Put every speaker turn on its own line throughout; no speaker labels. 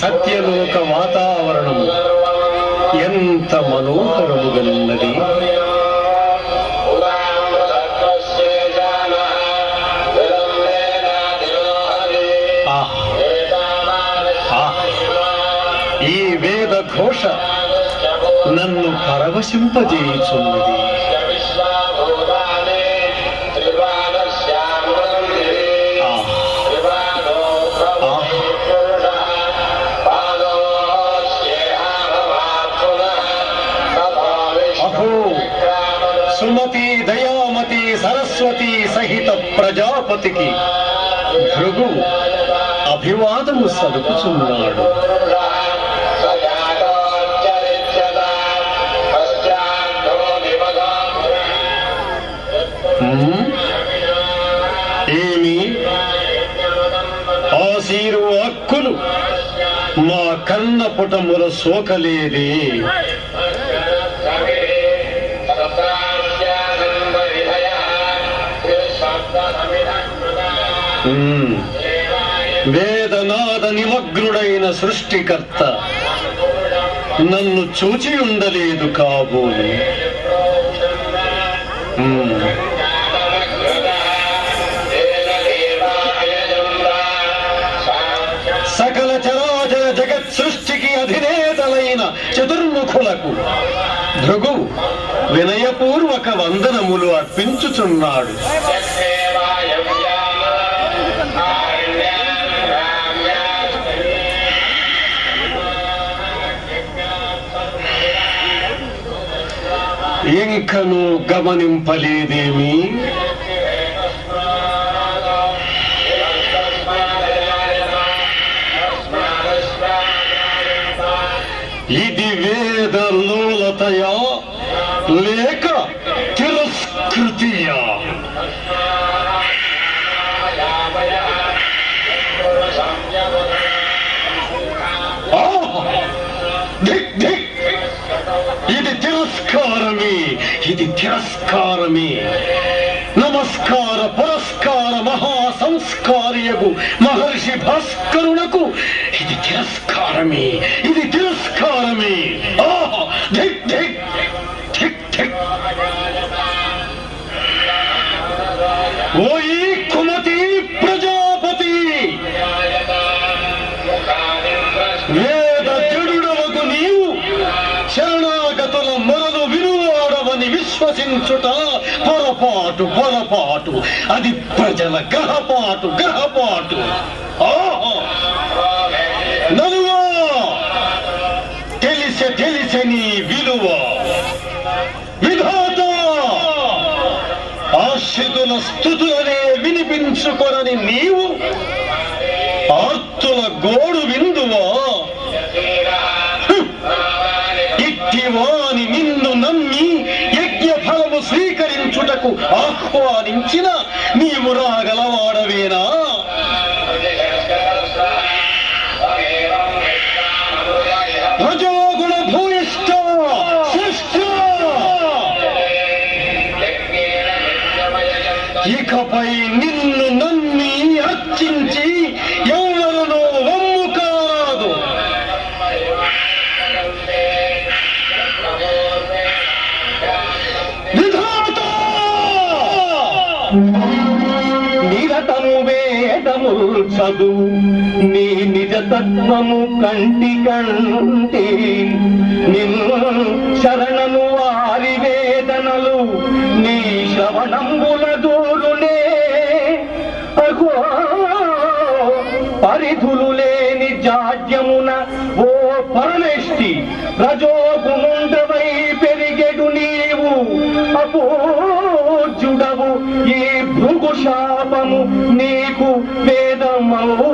సత్యలోక వాతావరణము ఎంత మనోహరముగనున్నది ఆహ్ ఆహ్ ఈ వేద ఘోష నన్ను పరవశింపజేయుచున్నది దయామతి సరస్వతి సహిత ప్రజాపతికి భృగు అభివాదము సలుపుచున్నాడు? ఏమి? ఆసీరు హక్కులు మా కన్న పుటముల సోకలేదే. వేదనాద నిమగ్నుడైన సృష్టికర్త నన్ను చూచి ఉండలేదు కాబోలు. సకల చరాచర జగత్ సృష్టికి అధినేతలైన చతుర్ముఖులకు భృగు వినయపూర్వక వందనములు అర్పించుచున్నాడు. ఇంకను గమనింపలేదేమి? ఇది వేద లోలతయా లేక తిరస్కృతియా? ఆహ్! ధిక్ ఇది తిరస్కారమే ఇది తిరస్కారమే నమస్కార పురస్కార మహా సంస్కార్యకు మహర్షి భాస్కరునకు ఇది తిరస్కారమే ఇది తిరస్కారమే ఆహా! ధిక్ ధిక్ ధిక్ ధిక్ ఓయి కుమతి ప్రజాపతి శరణాగతుల పొరపాటు పొరపాటు. అది ప్రజల గ్రహపాటు గ్రహపాటు నలువ నలువా. తెలిసే తెలిసే నీ విలువ. విధాత. ఆశ్రితుల స్థుతులనే వినిపించుకొనని నీవు ఆర్తుల గోడు విను. స్వీకరించుటకు ఆహ్వానించిన నీవు రాగలవా? చదువు నీ నిజతత్వము కంటి కంటి నిన్ను శరణము వారి వేదనలు నీ శ్రవణంబుల దూరునే. అగో పరిధులు లేని జాడ్యమున ఓ పరమేష్టి రజోగుముండవై పెరిగెడు నీవు. అపూజుడవు ఈ భృగుషా నీకు వేదమవు.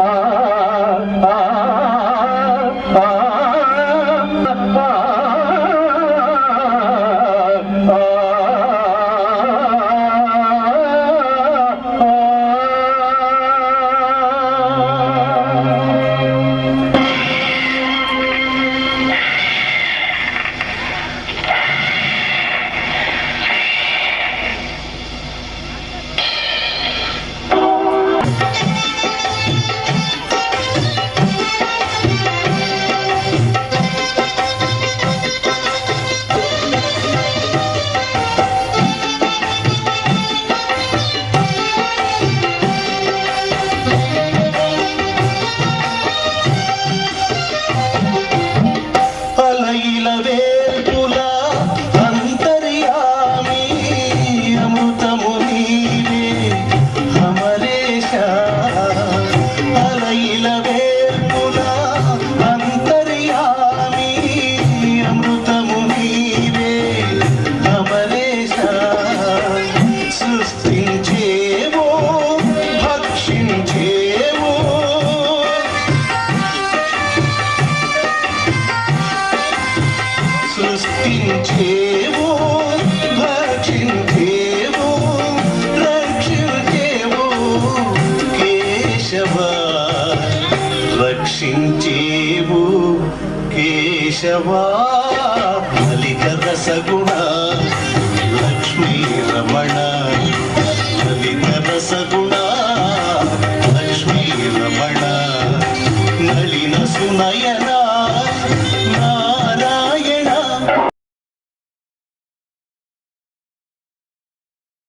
ఆ,
రక్షించేవు భక్షించేవో రక్షించేవో. కేశవ రక్షించేవో కేశవా.